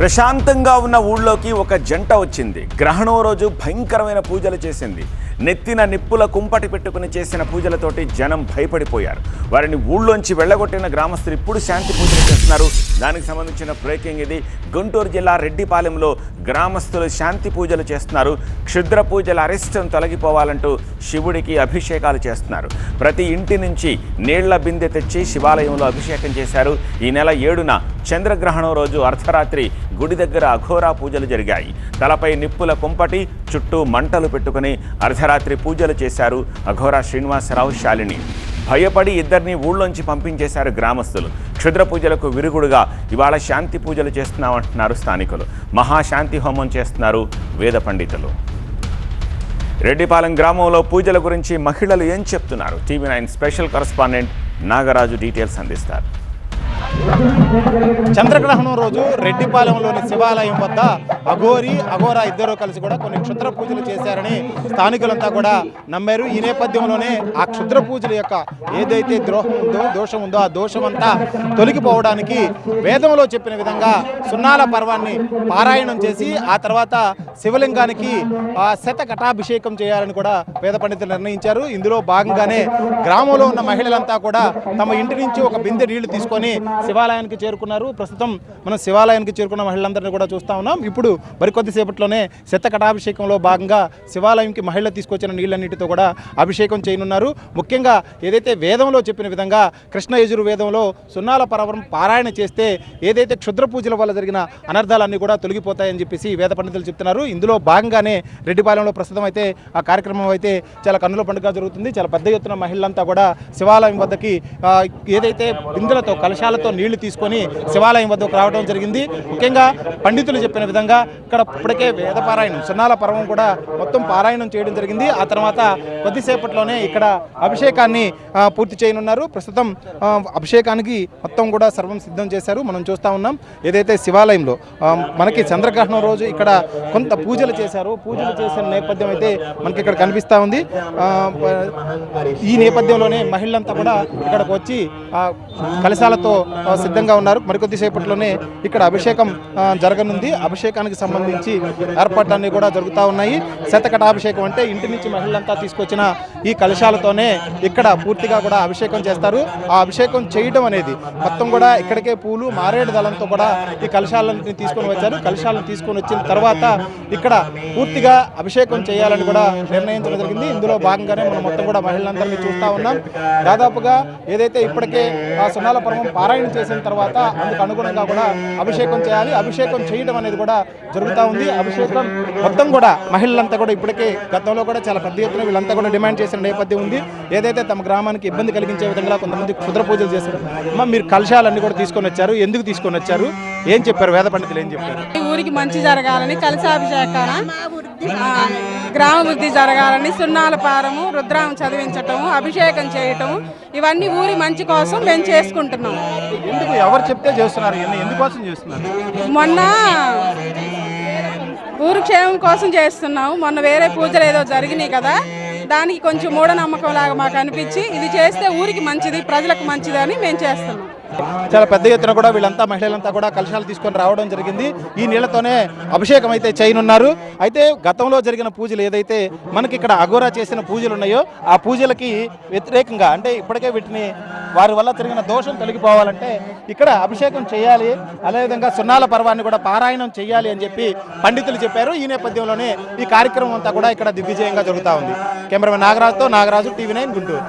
ప్రశాంతంగా ఉన్న ఊళ్ళోకి ఒక జంట వచ్చింది. గ్రహణం రోజు భయంకరమైన పూజలు చేసింది. నెత్తిన నిప్పుల కుంపటి పెట్టుకుని చేసిన పూజలతోటి జనం భయపడిపోయారు. వారిని ఊళ్ళోంచి వెళ్ళగొట్టిన గ్రామస్తులు ఇప్పుడు శాంతి పూజలు చేస్తున్నారు. దానికి సంబంధించిన బ్రేకింగ్ ఇది. గుంటూరు జిల్లా రెడ్డిపాలెంలో గ్రామస్తులు శాంతి పూజలు చేస్తున్నారు. క్షుద్ర పూజల అరిష్టం తొలగిపోవాలంటూ శివుడికి అభిషేకాలు చేస్తున్నారు. ప్రతి ఇంటి నుంచి నీళ్ళ బిందె తెచ్చి శివాలయంలో అభిషేకం చేశారు. ఈ నెల ఏడున చంద్రగ్రహణం రోజు అర్ధరాత్రి గుడి దగ్గర అఘోరా పూజలు జరిగాయి. తలపై నిప్పుల కుంపటి చుట్టూ మంటలు పెట్టుకుని అర్ధరాత్రి పూజలు చేశారు అఘోరా శ్రీనివాసరావు శాలిని. భయపడి ఇద్దరిని ఊళ్ళోంచి పంపించేశారు గ్రామస్తులు. క్షుద్ర పూజలకు విరుగుడుగా ఇవాళ శాంతి పూజలు చేస్తున్నామంటున్నారు స్థానికులు. మహాశాంతి హోమం చేస్తున్నారు వేద పండితులు. రెడ్డిపాలెం గ్రామంలో పూజల గురించి మహిళలు ఏం చెప్తున్నారు? TV nine special correspondent Nagaraju details అందిస్తారు. చంద్రగ్రహణం రోజు రెడ్డిపాలెంలోని శివాలయం వద్ద అఘోరి అఘోరా ఇద్దరు కలిసి కూడా కొన్ని క్షుద్ర పూజలు చేశారని స్థానికులంతా కూడా నమ్మారు. ఈ నేపథ్యంలోనే ఆ క్షుద్ర పూజల యొక్క ఏదైతే ద్రోహం ఉందో దోషం ఉందో ఆ దోషం అంతా తొలగిపోవడానికి వేదంలో చెప్పిన విధంగా సున్నాల పర్వాన్ని పారాయణం చేసి ఆ తర్వాత శివలింగానికి ఆ శత చేయాలని కూడా వేద పండితులు నిర్ణయించారు. ఇందులో భాగంగానే గ్రామంలో ఉన్న మహిళలంతా కూడా తమ ఇంటి నుంచి ఒక బిందె నీళ్ళు తీసుకొని శివాలయానికి చేరుకున్నారు. ప్రస్తుతం మనం శివాలయానికి చేరుకున్న మహిళలందరినీ కూడా చూస్తా ఉన్నాం. ఇప్పుడు మరికొద్ది సేపట్లోనే శతకటాభిషేకంలో భాగంగా శివాలయంకి మహిళలు తీసుకొచ్చిన నీళ్ళన్నిటితో కూడా అభిషేకం చేయనున్నారు. ముఖ్యంగా ఏదైతే వేదంలో చెప్పిన విధంగా కృష్ణ యజుర్వేదంలో సున్నాల పర్వం పారాయణ చేస్తే ఏదైతే క్షుద్ర పూజల వల్ల జరిగిన అనర్థాలన్నీ కూడా తొలగిపోతాయని చెప్పేసి వేద పండితులు చెప్తున్నారు. ఇందులో భాగంగానే రెడ్డిపాలెంలో ప్రస్తుతం అయితే ఆ కార్యక్రమం అయితే చాలా కన్నుల పండుగ జరుగుతుంది. చాలా పెద్ద ఎత్తున మహిళలంతా కూడా శివాలయం వద్దకి ఏదైతే బిందులతో కలశాలతో నీళ్ళు తీసుకొని శివాలయం వద్దకు రావడం జరిగింది. ముఖ్యంగా పండితులు చెప్పిన విధంగా ఇక్కడ ఇప్పటికే వేద పారాయణం సున్నాల పర్వం కూడా మొత్తం పారాయణం చేయడం జరిగింది. ఆ తర్వాత కొద్దిసేపట్లోనే ఇక్కడ అభిషేకాన్ని పూర్తి చేయనున్నారు. ప్రస్తుతం అభిషేకానికి మొత్తం కూడా సర్వం సిద్ధం చేశారు. మనం చూస్తా ఉన్నాం. ఏదైతే శివాలయంలో మనకి చంద్రగ్రహణం రోజు ఇక్కడ కొంత పూజలు చేశారు. పూజలు చేసిన నేపథ్యం అయితే మనకి ఇక్కడ కనిపిస్తా ఉంది. ఈ నేపథ్యంలోనే మహిళలంతా కూడా ఇక్కడికి వచ్చి కలశాలతో సిద్ధంగా ఉన్నారు. మరికొద్దిసేపట్లోనే ఇక్కడ అభిషేకం జరగనుంది. అభిషేకానికి సంబంధించి ఏర్పాట్లన్నీ కూడా జరుగుతూ ఉన్నాయి. శతకటాభిషేకం అంటే ఇంటి నుంచి మహిళలంతా తీసుకొచ్చిన ఈ కలశాలతోనే ఇక్కడ పూర్తిగా కూడా అభిషేకం చేస్తారు. ఆ అభిషేకం చేయడం అనేది మొత్తం కూడా ఇక్కడికే పూలు మారేడు దళంతో కూడా ఈ కలశాలను తీసుకొని వచ్చారు. కలశాలను తీసుకొని వచ్చిన తర్వాత ఇక్కడ పూర్తిగా అభిషేకం చేయాలని కూడా నిర్ణయించడం జరిగింది. ఇందులో భాగంగానే మనం మొత్తం కూడా మహిళలందరినీ చూస్తూ ఉన్నాం. దాదాపుగా ఏదైతే ఇప్పటికే ఆ సున్నాల పర్వం పారాయణ చేసిన తర్వాత అందుకు అనుగుణంగా కూడా అభిషేకం చేయాలి. అభిషేకం చేయడం అనేది కూడా జరుగుతూ ఉంది. అభిషేకం మొత్తం కూడా మహిళలంతా కూడా ఇప్పటికే గతంలో కూడా చాలా పెద్ద ఎత్తున వీళ్ళంతా కూడా డిమాండ్ చేసిన నేపథ్యం ఉంది. ఏదైతే తమ గ్రామానికి ఇబ్బంది కలిగించే విధంగా కొంతమంది క్షుద్ర పూజలు చేశారు. అమ్మ మీరు కలశాలన్నీ కూడా తీసుకొని వచ్చారు. ఎందుకు తీసుకొని వచ్చారు? ఏం చెప్పారు? వేద పండితులు ఏం చెప్పారు? ఈ ఊరికి మంచి జరగాలని కలశాభిషేకాన. ఆ, గ్రామ వృద్ధి జరగాలని సున్నాల పారము రుద్రాం చదివించటం అభిషేకం చేయటం ఇవన్నీ ఊరి మంచి కోసం మేము చేసుకుంటున్నాం. ఎందుకు ఎవరు చెప్తే చేస్తున్నారు? ఎందుకోసం చేస్తున్నారు? మొన్న ఊరు క్షేమం కోసం చేస్తున్నాం మొన్న వేరే పూజలు ఏదో జరిగినాయి కదా దానికి కొంచెం మూఢనమ్మకం లాగా మాకు అనిపించి ఇది చేస్తే ఊరికి మంచిది ప్రజలకు మంచిది అని మేము చేస్తున్నాం. చాలా పెద్ద ఎత్తున కూడా వీళ్ళంతా మహిళలంతా కూడా కలశాలు తీసుకొని రావడం జరిగింది. ఈ నీళ్ళతోనే అభిషేకం అయితే చేయనున్నారు. అయితే గతంలో జరిగిన పూజలు ఏదైతే మనకి ఇక్కడ అఘోరా చేసిన పూజలు ఉన్నాయో ఆ పూజలకి వ్యతిరేకంగా అంటే ఇప్పటికే వీటిని వారి వల్ల జరిగిన దోషం తొలగిపోవాలంటే ఇక్కడ అభిషేకం చేయాలి. అదేవిధంగా సున్నాల పర్వాన్ని కూడా పారాయణం చేయాలి అని చెప్పి పండితులు చెప్పారు. ఈ నేపథ్యంలోనే ఈ కార్యక్రమం అంతా కూడా ఇక్కడ దిగ్విజయంగా జరుగుతూ ఉంది. కెమెరామెన్ నాగరాజుతో నాగరాజు టీవీ నైన్ గుంటూరు.